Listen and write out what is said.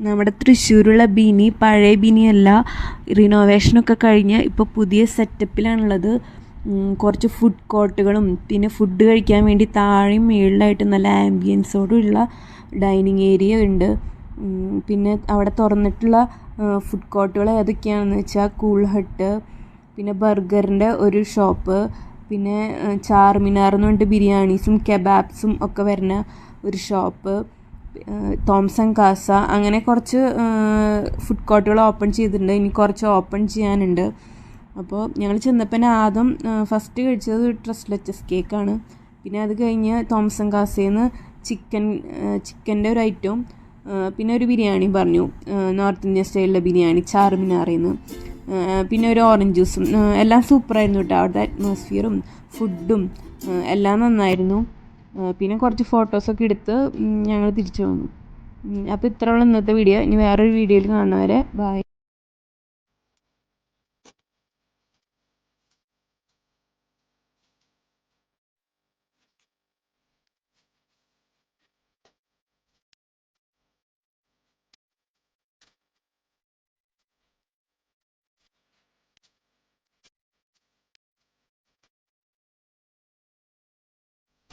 നമ്മുടെ തൃശ്ശൂരുള്ള ബിനി പഴയ ബിനിയല്ല റിനോവേഷനൊക്കെ കഴിഞ്ഞ് ഇപ്പോൾ പുതിയ സെറ്റപ്പിലാണുള്ളത് കുറച്ച് ഫുഡ് കോർട്ടുകളും പിന്നെ ഫുഡ് കഴിക്കാൻ വേണ്ടി താഴെയും മുകളിലായിട്ട് നല്ല ആംബിയൻസോടുള്ള ഡൈനിങ് ഏരിയ ഉണ്ട്. പിന്നെ അവിടെ തുറന്നിട്ടുള്ള ഫുഡ് കോർട്ടുകൾ ഏതൊക്കെയാണെന്ന് വെച്ചാൽ കൂൾ ഹട്ട് പിന്നെ ബർഗറിന്റെ ഒരു ഷോപ്പ് പിന്നെ ചാർമിനാർ എന്ന് പറഞ്ഞിട്ട് ബിരിയാണീസും കെബാബ്സും ഒക്കെ വരുന്ന ഒരു ഷോപ്പ് തോംസൺ കാസ അങ്ങനെ കുറച്ച് ഫുഡ് കോർട്ടുകൾ ഓപ്പൺ ചെയ്തിട്ടുണ്ട്. ഇനി കുറച്ച് ഓപ്പൺ ചെയ്യാനുണ്ട്. അപ്പോൾ ഞങ്ങൾ ചെന്നപ്പോൾ ആദ്യം ഫസ്റ്റ് കഴിച്ചത് ട്രസ്ലെറ്റസ് കേക്കാണ് പിന്നെ അത് കഴിഞ്ഞ് തോംസൺ കാസയിൽ നിന്ന് ചിക്കൻ ചിക്കന്റെ ഒരു ഐറ്റവും പിന്നെ ഒരു ബിരിയാണി പറഞ്ഞു. നോർത്ത് ഇന്ത്യൻ സ്റ്റൈലിലെ ബിരിയാണി ചാർമിനാറിൽ നിന്ന് പിന്നെ ഒരു ഓറഞ്ച് ജ്യൂസും എല്ലാം സൂപ്പറായിരുന്നു കേട്ടോ അവിടുത്തെ അറ്റ്മോസ്ഫിയറും ഫുഡും എല്ലാം നന്നായിരുന്നു. പിന്നെ കുറച്ച് ഫോട്ടോസൊക്കെ എടുത്ത് ഞങ്ങൾ തിരിച്ചു വന്നു. അപ്പോൾ ഇത്രയേ ഉള്ളൂ ഇന്നത്തെ വീഡിയോ ഇനി വേറൊരു വീഡിയോയിൽ കാണുന്നത് വരെ ബൈ